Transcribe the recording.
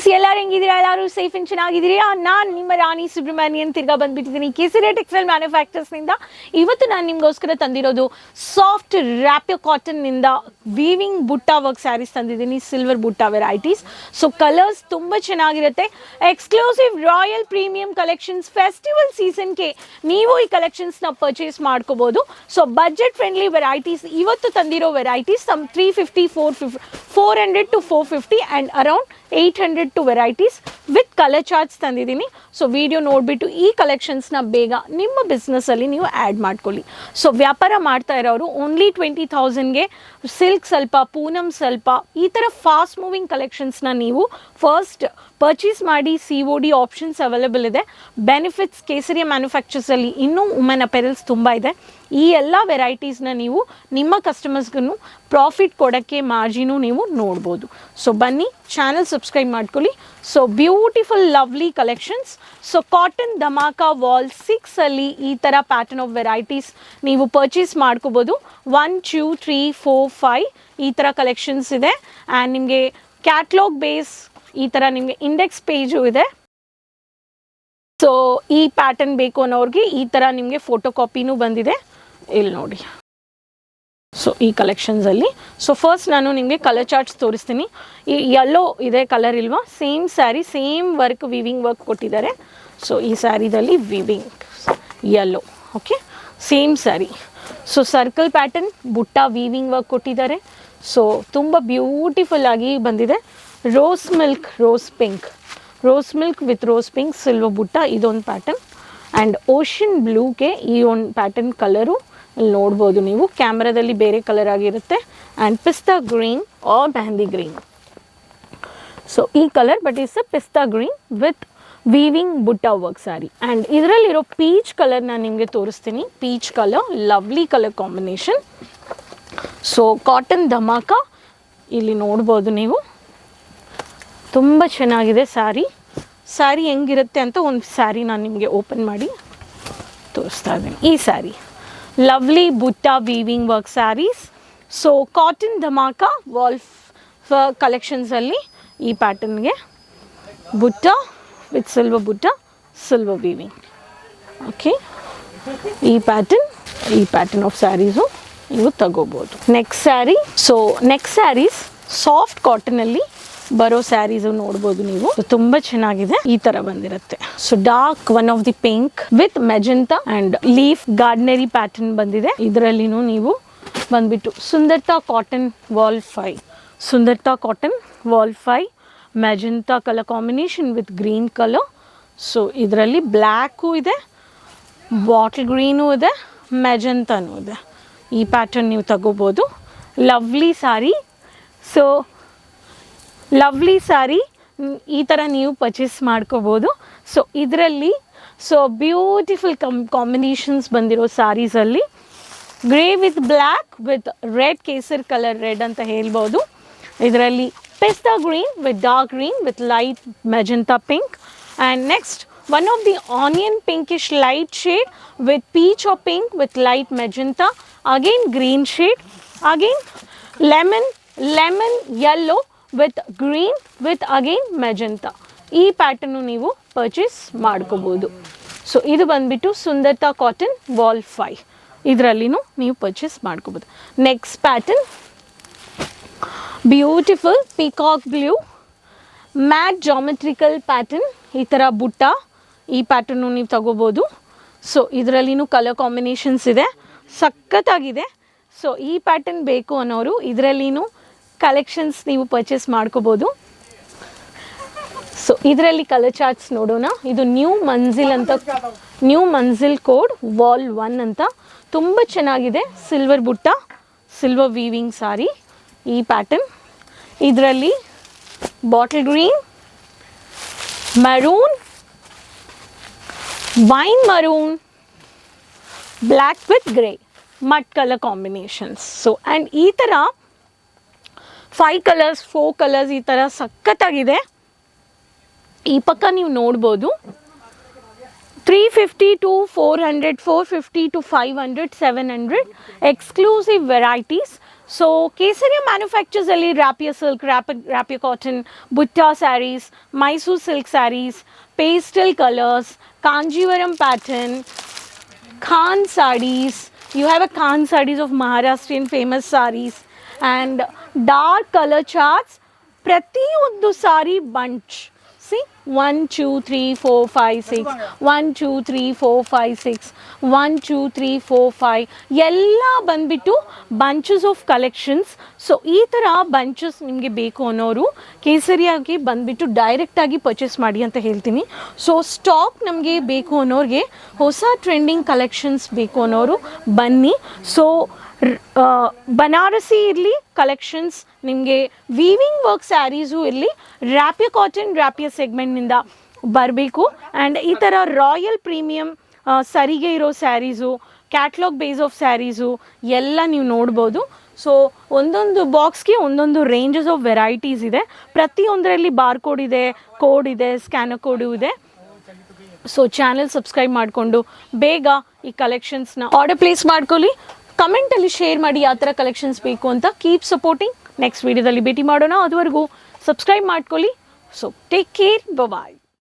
Friends ಎಲ್ಲರೂ ಹೆಂಗಿದ್ದೀರಾ? ಎಲ್ಲರೂ safe and ಚೆನ್ನಾಗಿದ್ದೀರಾ? ನಾನು ನಿಮ್ಮ ರಾಣಿ ಸುಬ್ರಹ್ಮಣ್ಯನ್ ತಿರ್ಗಾ ಬಂದ್ಬಿಟ್ಟಿದ್ದೀನಿ. ಕೇಸರಿ ಟೆಕ್ಸ್ಟೈಲ್ ಮ್ಯಾನುಫ್ಯಾಕ್ಚರ್ಸ್ನಿಂದ ಇವತ್ತು ನಾನು ನಿಮಗೋಸ್ಕರ ತಂದಿರೋದು ಸಾಫ್ಟ್ ರ್ಯಾಪ್ಯೋ ಕಾಟನ್ನಿಂದ ವೀವಿಂಗ್ ಬುಟ್ಟಾ ವರ್ಕ್ ಸ್ಯಾರೀಸ್ ತಂದಿದ್ದೀನಿ silver butta varieties so colours ತುಂಬ ಚೆನ್ನಾಗಿರುತ್ತೆ. Exclusive royal premium collections festival ಸೀಸನ್ಗೆ ನೀವು ಈ ಕಲೆಕ್ಷನ್ಸ್ನ ಪರ್ಚೇಸ್ ಮಾಡ್ಕೋಬೋದು. ಸೊ ಬಜೆಟ್ ಫ್ರೆಂಡ್ಲಿ ವೆರೈಟೀಸ್ ಇವತ್ತು ತಂದಿರೋ varieties some three fifty four ಫಿಫ್ four hundred to four fifty and around eight hundred to varieties with colour charts ತಂದಿದ್ದೀನಿ. So video ನೋಡಿಬಿಟ್ಟು ಈ ಕಲೆಕ್ಷನ್ಸ್ನ ಬೇಗ ನಿಮ್ಮ ಬಿಸ್ನೆಸ್ಸಲ್ಲಿ ನೀವು ಆ್ಯಡ್ ಮಾಡ್ಕೊಳ್ಳಿ. ಸೊ ವ್ಯಾಪಾರ ಮಾಡ್ತಾ ಇರೋರು ಓನ್ಲಿ ಟ್ವೆಂಟಿ ಥೌಸಂಡ್ಗೆ ಸಿಲ್ಕ್ ಸ್ವಲ್ಪ ಪೂನಮ್ ಸ್ವಲ್ಪ, ಈ ಥರ ಫಾಸ್ಟ್ ಮೂವಿಂಗ್ ಕಲೆಕ್ಷನ್ಸ್ನ ನೀವು ಫಸ್ಟ್ ಪರ್ಚೇಸ್ ಮಾಡಿ C O D options available ಇದೆ. ಬೆನಿಫಿಟ್ಸ್ ಕೇಸರಿಯ ಮ್ಯಾನುಫ್ಯಾಕ್ಚರ್ಸಲ್ಲಿ ಇನ್ನೂ ವುಮೆನ್ ಅಪೆರಲ್ಸ್ ತುಂಬ ಇದೆ. ಈ ಎಲ್ಲ ವೆರೈಟೀಸ್ನ ನೀವು ನಿಮ್ಮ ಕಸ್ಟಮರ್ಸ್ಗೂ ಪ್ರಾಫಿಟ್ ಕೊಡೋಕ್ಕೆ ಮಾರ್ಜಿನು ನೀವು ನೋಡ್ಬೋದು. ಸೊ ಬನ್ನಿ ಚಾನಲ್ ಸಬ್ಸ್ಕ್ರೈಬ್ ಮಾಡ್ಕೊಳ್ಳಿ. So beautiful lovely collections so cotton Dhamaka vol ಸಿಕ್ಸಲ್ಲಿ ಈ ಥರ ಪ್ಯಾಟರ್ನ್ ಆಫ್ ವೆರೈಟೀಸ್ ನೀವು ಪರ್ಚೇಸ್ ಮಾಡ್ಕೋಬೋದು. One two three four five ಈ ಥರ ಕಲೆಕ್ಷನ್ಸ್ ಇದೆ. ಆ್ಯಂಡ್ ನಿಮಗೆ ಕ್ಯಾಟ್ಲಾಗ್ ಬೇಸ್ ಈ ಥರ ನಿಮಗೆ ಇಂಡೆಕ್ಸ್ ಪೇಜು ಇದೆ. ಸೊ ಈ ಪ್ಯಾಟರ್ನ್ ಬೇಕು ಅನ್ನೋರಿಗೆ ಈ ಥರ ನಿಮಗೆ ಫೋಟೋ ಕಾಪಿನೂ ಬಂದಿದೆ. ಇಲ್ಲಿ ನೋಡಿ. ಸೊ ಈ ಕಲೆಕ್ಷನ್ಸಲ್ಲಿ ಸೊ ಫಸ್ಟ್ ನಾನು ನಿಮಗೆ ಕಲರ್ ಚಾರ್ಟ್ಸ್ ತೋರಿಸ್ತೀನಿ. ಈ ಯೆಲ್ಲೋ ಇದೆ ಕಲರ್ ಇಲ್ವಾ? Same saree same work weaving work ಕೊಟ್ಟಿದ್ದಾರೆ. ಸೊ ಈ ಸ್ಯಾರಿದಲ್ಲಿ weaving yellow okay same saree so circle pattern butta weaving work ಕೊಟ್ಟಿದ್ದಾರೆ. ಸೊ ತುಂಬ ಬ್ಯೂಟಿಫುಲ್ ಆಗಿ ಬಂದಿದೆ. Rose milk rose pink rose milk with rose pink silver butta ಇದೊಂದು pattern and ocean ಬ್ಲೂಗೆ ಈ ಒಂದು pattern colour ಇಲ್ಲಿ ನೋಡ್ಬೋದು ನೀವು. ಕ್ಯಾಮ್ರಾದಲ್ಲಿ ಬೇರೆ ಕಲರ್ ಆಗಿರುತ್ತೆ. And pista green or mehndi green so ಈ colour but is a pista green with weaving butta work saree and ಇದರಲ್ಲಿರೋ peach colour ನಾನು ನಿಮಗೆ ತೋರಿಸ್ತೀನಿ. Peach colour lovely colour combination so cotton Dhamaka ಇಲ್ಲಿ ನೋಡ್ಬೋದು ನೀವು. ತುಂಬ ಚೆನ್ನಾಗಿದೆ ಸ್ಯಾರಿ ಸ್ಯಾರಿ ಹೆಂಗಿರುತ್ತೆ ಅಂತ ಒಂದು ಸ್ಯಾರಿ ನಾನು ನಿಮಗೆ ಓಪನ್ ಮಾಡಿ ತೋರಿಸ್ತಾ ಇದ್ದೀನಿ. ಈ saree lovely butta weaving work sarees so cotton dhamaka ವಾಲ್ಫ್ ಕಲೆಕ್ಷನ್ಸಲ್ಲಿ ಈ ಪ್ಯಾಟರ್ನ್ಗೆ butta with silver butta silver weaving okay ಈ ಪ್ಯಾಟರ್ನ್ ಈ ಪ್ಯಾಟರ್ನ್ ಆಫ್ ಸ್ಯಾರೀಸು ನೀವು ತಗೋಬೋದು next saree so next sarees soft ಕಾಟನಲ್ಲಿ ಬರೋ ಸ್ಯಾರೀಸು ನೋಡ್ಬೋದು ನೀವು. ತುಂಬಾ ಚೆನ್ನಾಗಿದೆ. ಈ ತರ ಬಂದಿರುತ್ತೆ. So dark one of the pink with magenta and leaf ಗಾರ್ಡ್ನರಿ pattern ಬಂದಿದೆ. ಇದರಲ್ಲಿನೂ ನೀವು ಬಂದ್ಬಿಟ್ಟು Sundarta cotton vol five Sundarta cotton wall five magenta colour combination with green colour so ಇದರಲ್ಲಿ ಬ್ಲ್ಯಾಕು ಇದೆ, ಬಾಟಲ್ ಗ್ರೀನು ಇದೆ ಮೆಜೆಂತಾನೂ ಇದೆ. ಈ ಪ್ಯಾಟರ್ನ್ ನೀವು ತಗೋಬೋದು. Lovely saree so lovely saree ಈ ಥರ ನೀವು ಪರ್ಚೇಸ್ ಮಾಡ್ಕೋಬೋದು. ಸೊ ಇದರಲ್ಲಿ ಸೊ ಬ್ಯೂಟಿಫುಲ್ ಕಮ್ ಕಾಂಬಿನೇಷನ್ಸ್ ಬಂದಿರೋ ಸಾರೀಸಲ್ಲಿ grey with black with red kesar colour red ಅಂತ ಹೇಳ್ಬೋದು. ಇದರಲ್ಲಿ pista green with dark green with light magenta pink and next one of the onion pinkish light shade with peach of pink with light magenta again green shade again lemon lemon yellow with green with again magenta ಈ pattern ನೀವು purchase ಮಾಡ್ಕೋಬೋದು. So ಇದು ಬಂದುಬಿಟ್ಟು ಸುಂದರ್ತಾ cotton wall five ಇದರಲ್ಲಿನೂ ನೀವು purchase ಮಾಡ್ಕೋಬೋದು. Next pattern beautiful peacock blue matte geometrical pattern ಈ ಥರ ಬುಟ್ಟ ಈ ಪ್ಯಾಟರ್ನು ನೀವು ತಗೋಬೋದು. ಸೊ ಇದರಲ್ಲಿನೂ ಕಲರ್ ಕಾಂಬಿನೇಷನ್ಸ್ ಇದೆ. ಸಖತ್ತಾಗಿದೆ. ಸೊ ಈ ಪ್ಯಾಟರ್ನ್ ಬೇಕು ಅನ್ನೋರು ಇದರಲ್ಲಿನೂ ಕಲೆಕ್ಷನ್ಸ್ ನೀವು ಪರ್ಚೇಸ್ ಮಾಡ್ಕೋಬೋದು. ಸೊ ಇದರಲ್ಲಿ ಕಲರ್ ಚಾರ್ಟ್ಸ್ ನೋಡೋಣ. ಇದು ನ್ಯೂ ಮಂಜಿಲ್ ಅಂತ new Manzil code wall one ಅಂತ. ತುಂಬ ಚೆನ್ನಾಗಿದೆ. ಸಿಲ್ವರ್ ಬುಟ್ಟ ಸಿಲ್ವರ್ ವೀವಿಂಗ್ ಸಾರಿ ಈ ಪ್ಯಾಟರ್ನ್ ಇದರಲ್ಲಿ bottle green maroon wine maroon black with grey matte colour combinations so and ಈ ಥರ ಫೈವ್ ಕಲರ್ಸ್ ಫೋರ್ ಕಲರ್ಸ್ ಈ ಥರ ಸಖತ್ತಾಗಿದೆ. ಈ ಪಕ್ಕ ನೀವು ನೋಡ್ಬೋದು. Three fifty to four hundred four fifty to five hundred seven hundred exclusive varieties so Kesariya ಮ್ಯಾನುಫ್ಯಾಕ್ಚರ್ಸಲ್ಲಿ ರ್ಯಾಪಿಯ ಸಿಲ್ಕ್ ರ್ಯಾಪ ರ್ಯಾಪಿಯ cotton butta sarees Mysore silk sarees pastel colours Kanjeevaram pattern khan sarees you have a khan sarees of Maharashtrian famous sarees. And dark colour charts ಪ್ರತಿಯೊಂದು saree bunch see one two three four five six one two three four five six one two three four five ಎಲ್ಲ ಬಂದ್ಬಿಟ್ಟು bunches of collections so ಈ ಥರ bunches ನಿಮಗೆ ಬೇಕು ಅನ್ನೋರು ಕೇಸರಿಯಾಗಿ ಬಂದುಬಿಟ್ಟು ಡೈರೆಕ್ಟಾಗಿ ಪರ್ಚೇಸ್ ಮಾಡಿ ಅಂತ ಹೇಳ್ತೀನಿ ಸೊ ಸ್ಟಾಕ್ ನಮಗೆ ಬೇಕು ಅನ್ನೋರಿಗೆ ಹೊಸ ಟ್ರೆಂಡಿಂಗ್ ಕಲೆಕ್ಷನ್ಸ್ ಬೇಕು ಅನ್ನೋರು ಬನ್ನಿ ಸೊ ಬನಾರಸಿ ಇರಲಿ ಕಲೆಕ್ಷನ್ಸ್ ನಿಮಗೆ ವೀವಿಂಗ್ ವರ್ಕ್ ಸ್ಯಾರೀಸು ಇರಲಿ ರ್ಯಾಪಿಯ ಕಾಟನ್ ರ್ಯಾಪಿಯ ಸೆಗ್ಮೆಂಟ್ನಿಂದ ಬರಬೇಕು. ಆ್ಯಂಡ್ ಈ ಥರ ರಾಯಲ್ ಪ್ರೀಮಿಯಂ ಸರಿಗೆ ಇರೋ sarees catalogue base of sarees ಎಲ್ಲ ನೀವು ನೋಡ್ಬೋದು. ಸೊ ಒಂದೊಂದು ಬಾಕ್ಸ್ಗೆ ಒಂದೊಂದು ರೇಂಜಸ್ ಆಫ್ ವೆರೈಟೀಸ್ ಇದೆ. ಪ್ರತಿಯೊಂದರಲ್ಲಿ ಬಾರ್ ಕೋಡ್ ಇದೆ ಕೋಡ್ ಇದೆ ಸ್ಕ್ಯಾನರ್ ಕೋಡು ಇದೆ. ಸೊ ಚಾನೆಲ್ ಸಬ್ಸ್ಕ್ರೈಬ್ ಮಾಡಿಕೊಂಡು ಬೇಗ ಈ ಕಲೆಕ್ಷನ್ಸ್ನ ಆರ್ಡರ್ ಪ್ಲೇಸ್ ಮಾಡ್ಕೊಳ್ಳಿ. ಕಮೆಂಟಲ್ಲಿ ಶೇರ್ ಮಾಡಿ ಯಾವ ಥರ ಕಲೆಕ್ಷನ್ಸ್ ಬೇಕು ಅಂತ ಕೀಪ್ ಸಪೋರ್ಟಿಂಗ್ ನೆಕ್ಸ್ಟ್ ವೀಡಿಯೋದಲ್ಲಿ ಭೇಟಿ ಮಾಡೋಣ. ಅದುವರೆಗೂ ಸಬ್ಸ್ಕ್ರೈಬ್ ಮಾಡ್ಕೊಳ್ಳಿ. So take care bye